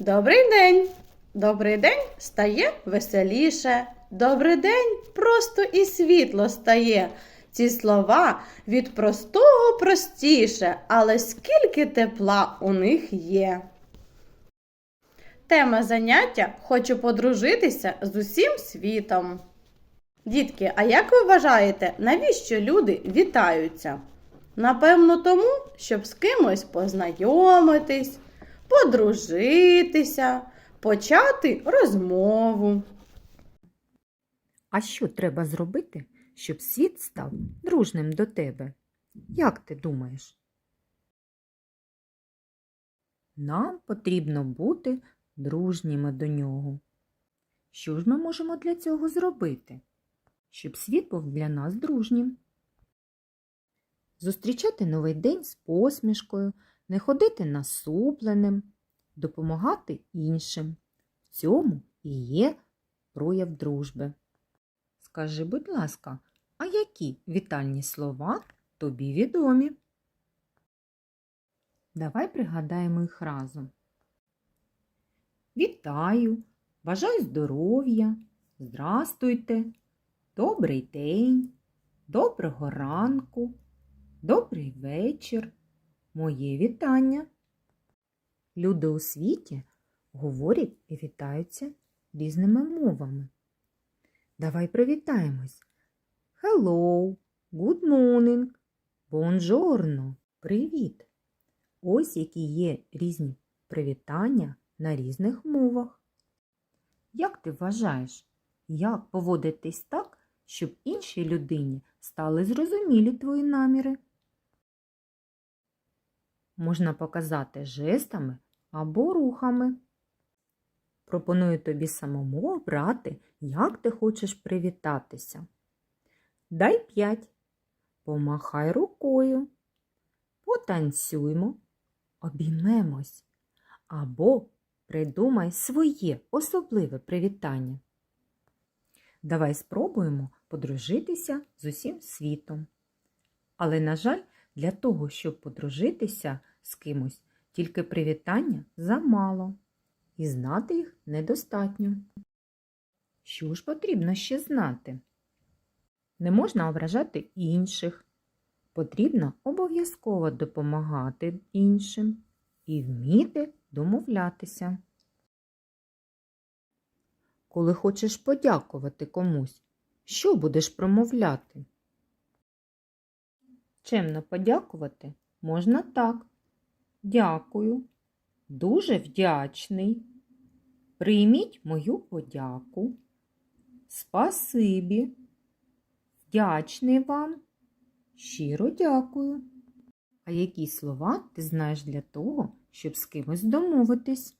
Добрий день! Добрий день стає веселіше. Добрий день просто і світло стає. Ці слова від простого простіше, але скільки тепла у них є. Тема заняття Хочу подружитися з усім світом. Дітки, а як ви вважаєте, навіщо люди вітаються? Напевно, тому, щоб з кимось познайомитись, подружитися, почати розмову. А що треба зробити, щоб світ став дружним до тебе? Як ти думаєш? Нам потрібно бути дружніми до нього. Що ж ми можемо для цього зробити? Щоб світ був для нас дружнім. Зустрічати новий день з посмішкою, не ходити насупленим, допомагати іншим. В цьому і є прояв дружби. Скажи, будь ласка, а які вітальні слова тобі відомі? Давай пригадаємо їх разом. Вітаю, бажаю здоров'я, здрастуйте, добрий день, доброго ранку, добрий вечір, моє вітання. Люди у світі говорять і вітаються різними мовами. Давай привітаємось. Hello, good morning, buongiorno, привіт. Ось які є різні привітання на різних мовах. Як ти вважаєш, як поводитись так, щоб іншій людині стали зрозумілі твої наміри? Можна показати жестами або рухами. Пропоную тобі самому обрати, як ти хочеш привітатися. Дай п'ять. Помахай рукою. Потанцюймо, обіймемось. Або придумай своє особливе привітання. Давай спробуємо подружитися з усім світом. Але, на жаль, для того, щоб подружитися з кимось, тільки привітання замало і знати їх недостатньо. Що ж потрібно ще знати? Не можна ображати інших. Потрібно обов'язково допомагати іншим і вміти домовлятися. Коли хочеш подякувати комусь, що будеш промовляти? Чемно подякувати можна так. Дякую. Дуже вдячний. Прийміть мою подяку. Спасибі. Вдячний вам. Щиро дякую. А які слова ти знаєш для того, щоб з кимось домовитись?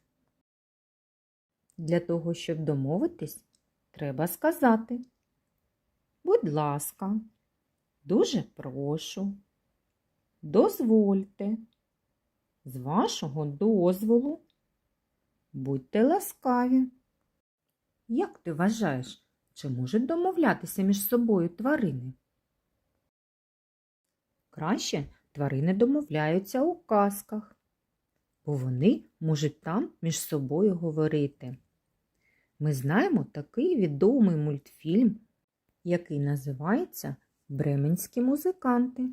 Для того, щоб домовитись, треба сказати. Будь ласка, дуже прошу. Дозвольте. З вашого дозволу. Будьте ласкаві. Як ти вважаєш, чи можуть домовлятися між собою тварини? Краще тварини домовляються у казках, бо вони можуть там між собою говорити. Ми знаємо такий відомий мультфільм, який називається Бременські музиканти.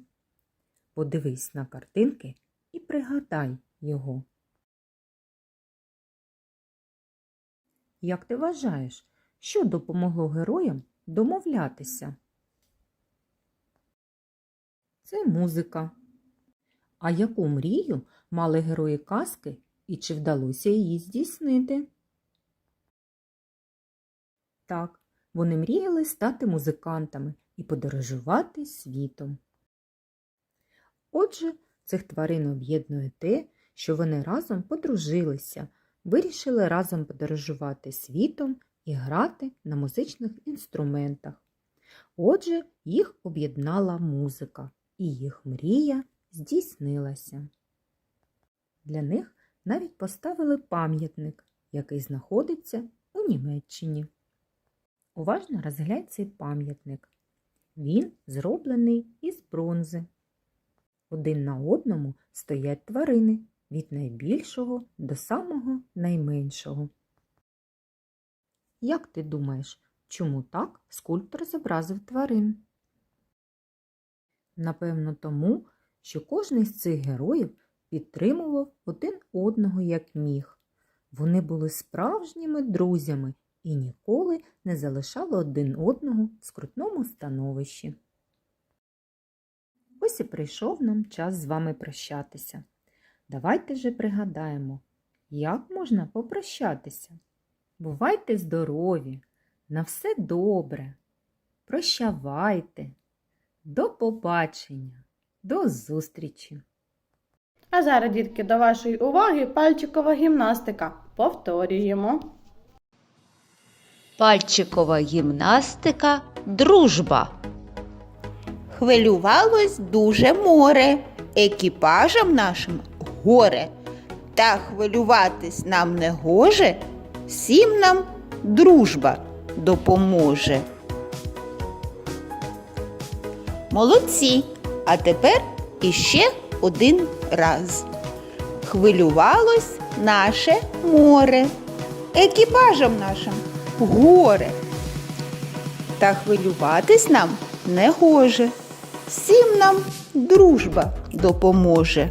Подивись на картинки і пригадай його. Як ти вважаєш, що допомогло героям домовлятися? Це музика. А яку мрію мали герої казки і чи вдалося її здійснити? Так, вони мріяли стати музикантами і подорожувати світом. Отже, цих тварин об'єднує те, що вони разом подружилися, вирішили разом подорожувати світом і грати на музичних інструментах. Отже, їх об'єднала музика, і їх мрія здійснилася. Для них навіть поставили пам'ятник, який знаходиться у Німеччині. Уважно розглянь цей пам'ятник. Він зроблений із бронзи. Один на одному стоять тварини, від найбільшого до самого найменшого. Як ти думаєш, чому так скульптор зобразив тварин? Напевно, тому, що кожний з цих героїв підтримував один одного як міг. Вони були справжніми друзями і ніколи не залишали один одного в скрутному становищі. Ось і прийшов нам час з вами прощатися. Давайте вже пригадаємо, як можна попрощатися. Бувайте здорові, на все добре. Прощавайте. До побачення, до зустрічі! А зараз, дітки, до вашої уваги пальчикова гімнастика. Повторюємо. Пальчикова гімнастика дружба. Хвилювалось дуже море, екіпажам нашим горе. Та хвилюватись нам не гоже, всім нам дружба допоможе. Молодці! А тепер іще один раз. Хвилювалось наше море, екіпажам нашим горе. Та хвилюватись нам не гоже. Всім нам дружба допоможе.